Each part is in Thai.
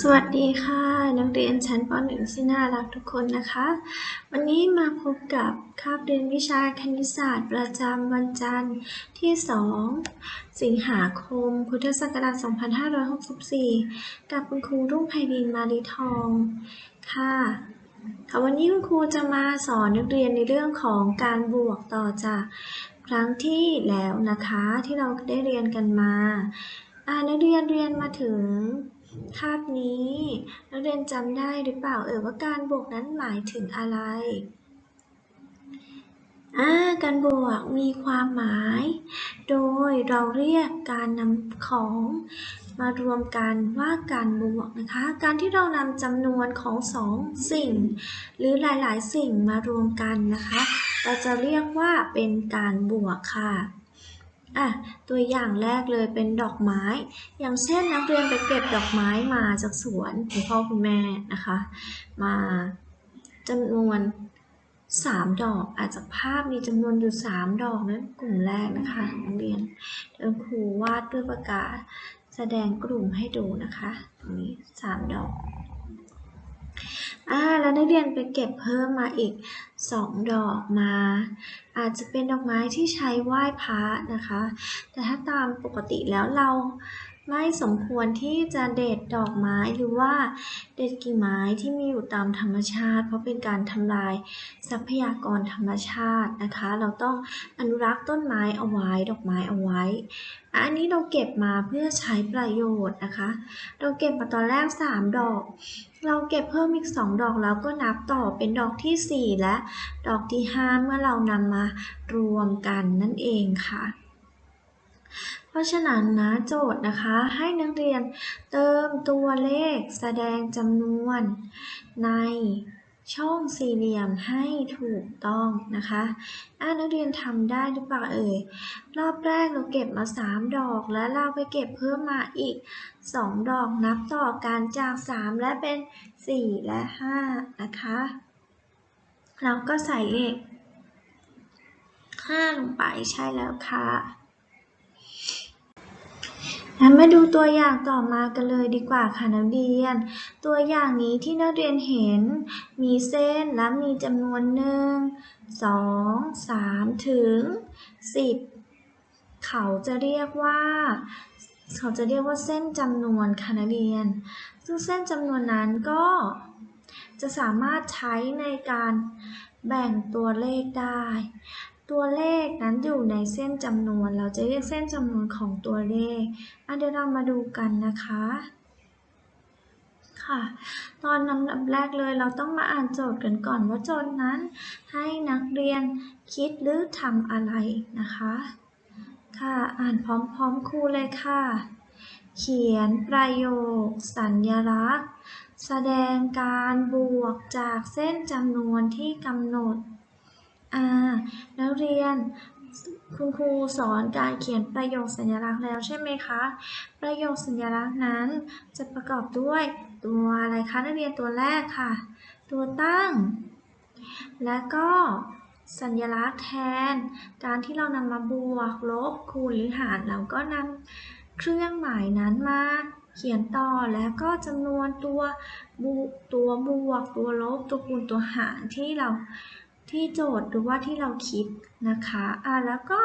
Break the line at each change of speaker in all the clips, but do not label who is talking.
สวัสดีค่ะ นักเรียนชั้นป .1 ที่น่ารักทุกคนนะคะ วันนี้มาพบกับคาบเรียนวิชาคณิตศาสตร์ ประจำวันจันทร์ที่ 2 สิงหาคม พุทธศักราช 2564 กับคุณครูรุ่งไพรินทร์มาลีทองค่ะค่ะวันนี้คุณครูจะมาสอนนักเรียนในเรื่องของการบวกต่อจากครั้งที่แล้วนะคะที่เราได้เรียนกันมาอ่านักเรียนเรียนมาถึง คาบนี้นักเรียนจำได้หรือเปล่าเอ่ยว่าการบวกนั้นหมายถึงอะไรการบวกมีความหมาย โดยเราเรียกการนำของมารวมกันว่าการบวกนะคะ การที่เรานำจำนวนของสองสิ่ง หรือหลายๆ สิ่งมารวมกันนะคะ เราจะเรียกว่าเป็นการบวกค่ะ อะตัวอย่างแรกเลยเป็นดอกไม้ อย่างเช่นนักเรียนไปเก็บดอกไม้มาจากสวนคุณพ่อคุณแม่นะคะ มาจำนวน 3 ดอกอาจจะภาพมีจำนวนอยู่ 3 ดอกนั้นกลุ่มแรกนะคะนักเรียนเดี๋ยวครูวาดด้วยปากกาแสดงกลุ่มให้ดูนะคะตรงนี้3ดอก อ่าแล้วนักเรียนไปเก็บเพิ่มมาอีก 2 ดอกมา อาจจะเป็นดอกไม้ที่ใช้ไหว้พระนะคะ แต่ถ้าตามปกติแล้วเรา ไม่สมควรที่จะเด็ดดอกไม้หรือว่าเด็ดกิ่งไม้ที่มีอยู่ตามธรรมชาติ เพราะเป็นการทำลายทรัพยากรธรรมชาตินะคะ เราต้องอนุรักษ์ต้นไม้เอาไว้ดอกไม้เอาไว้ อันนี้เราเก็บมาเพื่อใช้ประโยชน์นะคะ เราเก็บมาตอนแรก 3 ดอก เราเก็บเพิ่มอีก 2 ดอกแล้วก็นับต่อเป็นดอกทีสี่4 และดอกที่ 5 เมื่อเรานำมารวมกันนั่นเองค่ะ เพราะฉะนั้นนะโจทย์นะคะให้นักเรียนเติมตัวเลขแสดงจำนวน ในช่องสี่เหลี่ยมให้ถูกต้องนะคะอ่านักเรียนทำได้หรือเปล่าเอ่ย รอบแรกเราเก็บมา 3 ดอก แล้วเราไปเก็บเพิ่มมาอีก 2 ดอกนับต่อกันจาก 3 และเป็น 4 และ 5 นะคะ เราก็ใส่เลข5ลงไปใช่แล้วค่ะ งั้นมาดูตัวอย่างต่อมากันเลยดีกว่าค่ะนักเรียน ตัวอย่างนี้ที่นักเรียนเห็น มีเส้นและมีจำนวนหนึ่งสองสามถึงสิบเขาจะเรียกว่า เขาจะเรียกว่าเส้นจำนวนค่ะนักเรียน ซึ่งเส้นจำนวนนั้นก็ จะสามารถใช้ในการแบ่งตัวเลขได้ ตัวเลขนั้นอยู่ในเส้นจำนวน เราจะเรียกเส้นจำนวนของตัวเลขอะเดี๋ยวเรามาดูกันนะคะ ค่ะ ตอนลำดับแรกเลยเราต้องมาอ่านโจทย์กันก่อนว่าโจทย์นั้น ให้นักเรียนคิดหรือทำอะไรนะคะ ค่ะ อ่านพร้อมๆครูเลยค่ะ เขียนประโยค สัญลักษณ์ แสดงการบวกจากเส้นจำนวนที่กำหนดอ่า กเรียน คุณครูสอนการเขียนประโยคสัญลักษณ์แล้วใช่ไหมคะ ประโยคสัญลักษณ์นั้นจะประกอบด้วยตัวอะไรคะนักเรียนตัวแรกค่ะ ตัวตั้ง และก็สัญลักษณ์แทน การที่เรานำมาบวก ลบ คูณหรือหารเราก็นำเครื่องหมายนั้นมาเขียนต่อแล้วก็จำนวนตัวบุตัวบวกตัวลบตัวคูณตัวหารที่เรา ที่โจทย์หรือว่าที่เราคิดนะคะอ่าแล้วก็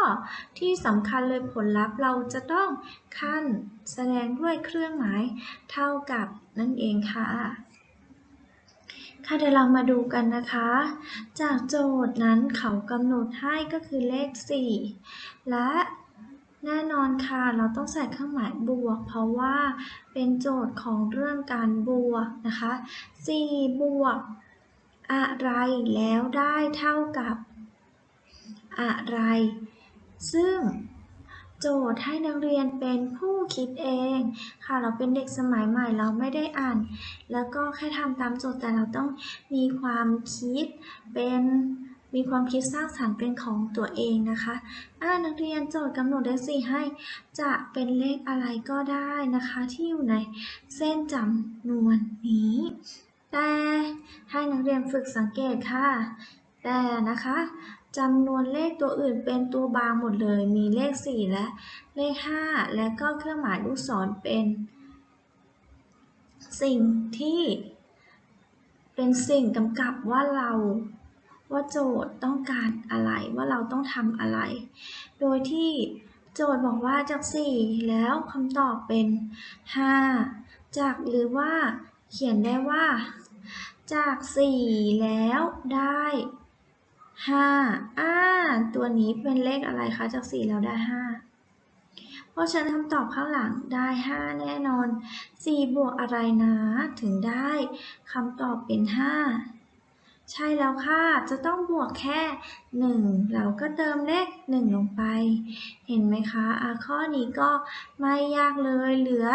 ที่สำคัญเลยผลลัพธ์เราจะต้องขั้นแสดงด้วยเครื่องหมายเท่ากับนั่นเองค่ะ ค่ะเดี๋ยวเรามาดูกันนะคะ จากโจทย์นั้นเขากำหนดให้ก็คือเลข 4 และแน่นอนค่ะ เราต้องใส่เครื่องหมายบวก เพราะว่าเป็นโจทย์ของเรื่องการบวกนะคะ 4 บวก อะไรแล้วได้เท่ากับ อะไร ซึ่งโจทย์ให้นักเรียนเป็นผู้คิดเองค่ะเราเป็นเด็กสมัยใหม่เราไม่ได้อ่าน แล้วก็แค่ทำตามโจทย์แต่เราต้องมีความคิดเป็นมีความคิดสร้างสรรค์เป็นของตัวเองนะคะอ่านักเรียนโจทย์กำหนดได้สี่ให้ จะเป็นเลขอะไรก็ได้นะคะ ที่อยู่ในเส้นจำนวนนี้ แต่ให้นักเรียนฝึกสังเกตค่ะ แต่นะคะจำนวนเลขตัวอื่นเป็นตัวบางหมดเลย มีเลข 4 และเลข 5 และก็เครื่องหมายลูกศรเป็น สิ่งที่เป็นสิ่งกำกับว่าเราว่าโจทย์ต้องการอะไรว่าเราต้องทำอะไร โดยที่โจทย์บอกว่าจาก 4 แล้วคำตอบเป็น 5 จากหรือว่า เขียนได้ว่า จาก 4 แล้วได้ 5 อ่า ตัวนี้เป็นเลขอะไรคะ จาก 4 แล้วได้ 5 เพราะฉะนั้นคำตอบข้างหลังได้ 5 แน่นอน 4 บวกอะไรนะ ถึงได้คำตอบเป็น 5 ใช่แล้วค่ะ จะต้องบวกแค่ 1 เราก็เติมเลข 1 ลงไป เห็นไหมคะอะข้อนี้ก็ไม่ยากเลย เหลือ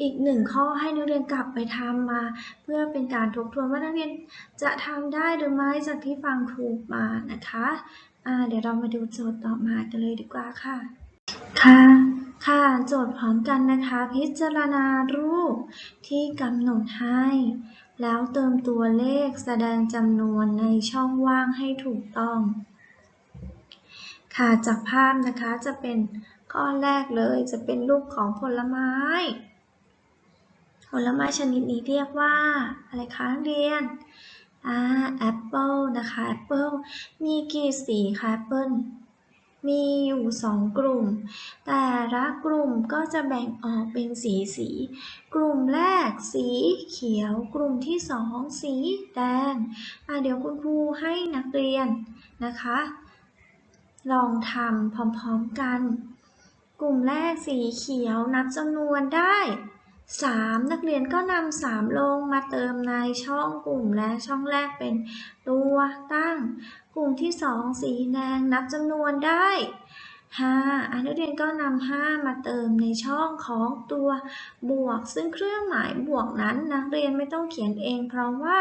อีกหนึ่งข้อให้นักเรียนกลับไปทำมา เพื่อเป็นการทบทวนว่านักเรียนจะทำได้หรือไม่จากที่ฟังครูมานะคะอ่าเดี๋ยวเรามาดูโจทย์ต่อมากันเลยดีกว่าค่ะ ค่ะค่ะ โจทย์พร้อมกันนะคะ พิจารณารูปที่กำหนดให้ แล้วเติมตัวเลขแสดงจำนวนในช่องว่างให้ถูกต้อง ค่ะจากภาพนะคะจะเป็นข้อแรกเลยจะเป็นรูปของผลไม้ ผลไม้ชนิดนี้เรียกว่า อะไรคะเรียนอ่าแอปเปิลนะคะแอปเปิลมีกี่สีคะแอปเปิล มีอยู่สองกลุ่ม แต่ละกลุ่มก็จะแบ่งออกเป็นสีสี กลุ่มแรกสีเขียว กลุ่มที่สองสีแดงอะเดี๋ยวคุณครูให้นักเรียนนะคะ ลองทำพร้อมๆกัน กลุ่มแรกสีเขียวนับจำนวนได้ 3 นักเรียนก็นำ3ลงมาเติมในช่องกลุ่มและช่องแรกเป็นตัวตั้ง กลุ่มที่ 2 สีแดงนับจำนวนได้5อะนักเรียนก็นำ5มาเติมในช่องของตัวบวก ซึ่งเครื่องหมายบวกนั้นนักเรียนไม่ต้องเขียนเอง เพราะว่า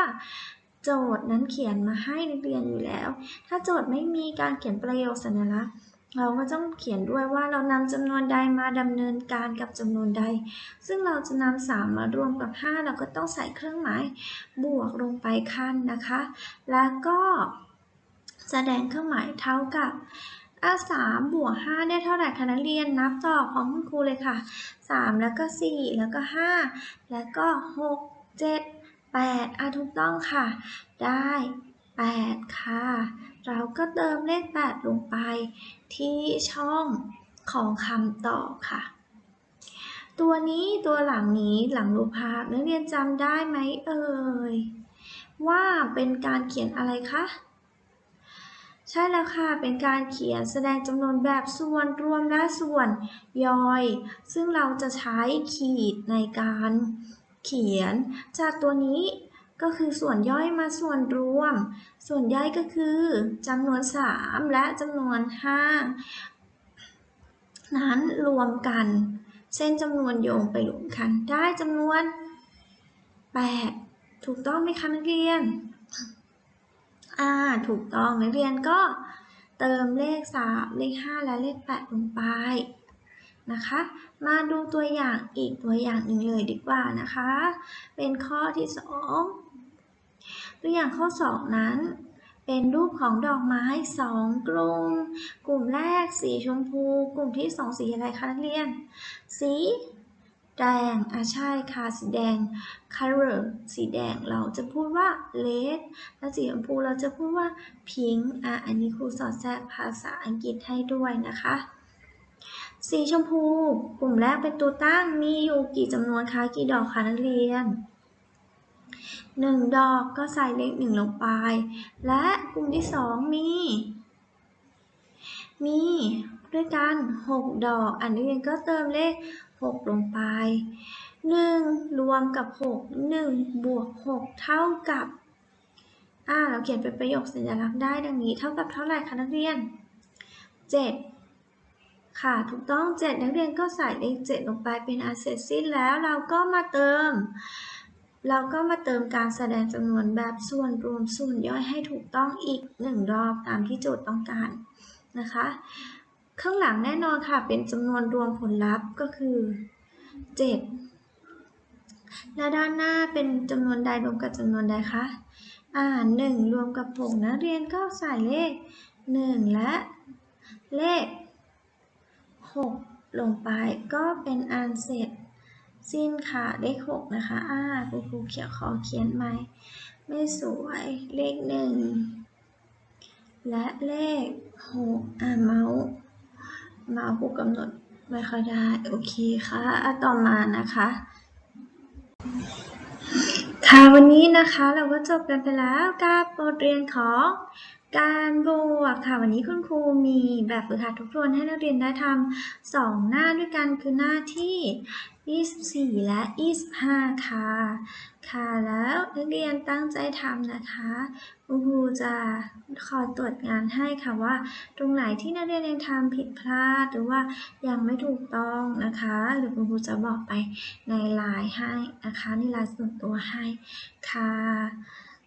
โจทย์นั้นเขียนมาให้นักเรียนอยู่แล้ว ถ้าโจทย์ไม่มีการเขียนประโยคสัญลักษณ์ เราก็ต้องเขียนด้วยว่าเรานำจำนวนใดมาดำเนินการกับจำนวนใด ซึ่งเราจะนำ3มารวมกับ 5 เราก็ต้องใส่เครื่องหมายบวกลงไปขั้นนะคะ แล้วก็แสดงเครื่องหมายเท่ากับอะ3บวก5ได้เท่าไหร่คะนักเรียนนับต่อพร้อมคุณครูเลยค่ะ3แล้วก็4แล้วก็5แล้วก็6 7 8อะถูกต้องค่ะ ได้ 8 ค่ะ เราก็เติมเลข 8 ลงไปที่ช่องของคำตอบค่ะ ตัวนี้ตัวหลังนี้หลังรูปภาพนักเรียนจำได้ไหมเอ่ย ว่าเป็นการเขียนอะไรคะใช่แล้วค่ะ เป็นการเขียนแสดงจำนวนแบบส่วนรวมและส่วนย่อย ซึ่งเราจะใช้ขีดในการเขียน จากตัวนี้ ก็คือส่วนย่อยมาส่วนรวม ส่วนย่อยก็คือจำนวน 3 และจำนวน 5 นั้นรวมกัน เส้นจำนวนโยงไปรวมกัน ได้จำนวน 8 ถูกต้องไหมคะนักเรียน อ่า ถูกต้องนักเรียนก็เติมเลข 3 เลข 5 และเลข 8 ลงไปนะคะ มาดูตัวอย่างอีกตัวอย่างหนึ่งเลยดีกว่านะคะ เป็นข้อที่ 2 ตัวอย่างข้อ 2 นั้น เป็นรูปของดอกไม้ 2 กลุ่ม กลุ่มแรกสีชมพู กลุ่มที่ 2 สีอะไรคะนักเรียน สีแดงอะใช่ค่ะสีแดง color สีแดงเราจะพูดว่า red และสีชมพูเราจะพูดว่า pink อะอันนี้ครูสอนแทรกภาษาอังกฤษให้ด้วยนะคะ สีชมพู กลุ่มแรกเป็นตัวตั้งมีอยู่กี่จำนวนคะกี่ดอกคะนักเรียน หนึ่งดอกก็ใส่เลขหนึ่งลงไป และกลุ่มที่สองมี มีด้วยกันหกดอก อันนี้เรียนก็เติมเลขหกลงไปหนึ่งรวมกับหกหนึ่งบวกหกเท่ากับ อ่า เราเขียนเป็นประโยคสัญลักษณ์ได้ดังนี้ เท่ากับเท่าไหร่คะนักเรียนเจ็ดค่ะ ถูกต้องเจ็ดนักเรียนก็ใส่เลขเจ็ดลงไปเป็นอันเสร็จสิ้นแล้ว เราก็มาเติม เราก็มาเติมการแสดงจำนวนแบบส่วนรวมส่วนย่อยให้ถูกต้องอีกหนึ่งรอบตามที่โจทย์ต้องการนะคะ ข้างหลังแน่นอนค่ะเป็นจำนวนรวมผลลัพธ์ก็คือ 7 และด้านหน้าเป็นจำนวนใดรวมกับจำนวนใดคะอ่าหนึ่งรวมกับหกนักเรียนก็ใส่เลขหนึ่งและเลขหกลงไปก็เป็นอันเสร็จ สิ้นค่ะเลขหกนะคะอ่าคุณครูเขียวขอเขียนใหม่ ไม่สวยเลขหนึ่งและเลขหกอ่าเมาส์เมาส์ผู้กำหนดไม่ค่อยได้ โอเคค่ะอะต่อมานะคะ ค่ะวันนี้นะคะเราก็จบกันไปแล้วกับบทเรียนของ การบวกค่ะวันนี้คุณครูมีแบบฝึกหัดทบทวนให้นักเรียนได้ทำสองหน้าด้วยกันคือหน้าที่ 24 และ 25 ค่ะ ค่ะแล้วนักเรียนตั้งใจทำนะคะ คุณครูจะคอยตรวจงานให้ค่ะว่า ตรงไหนที่นักเรียนยังทำผิดพลาดหรือว่ายังไม่ถูกต้องนะคะเดี๋ยวคุณครูจะบอกไปในไลน์ให้นะคะในไลน์ส่วนตัวให้ค่ะ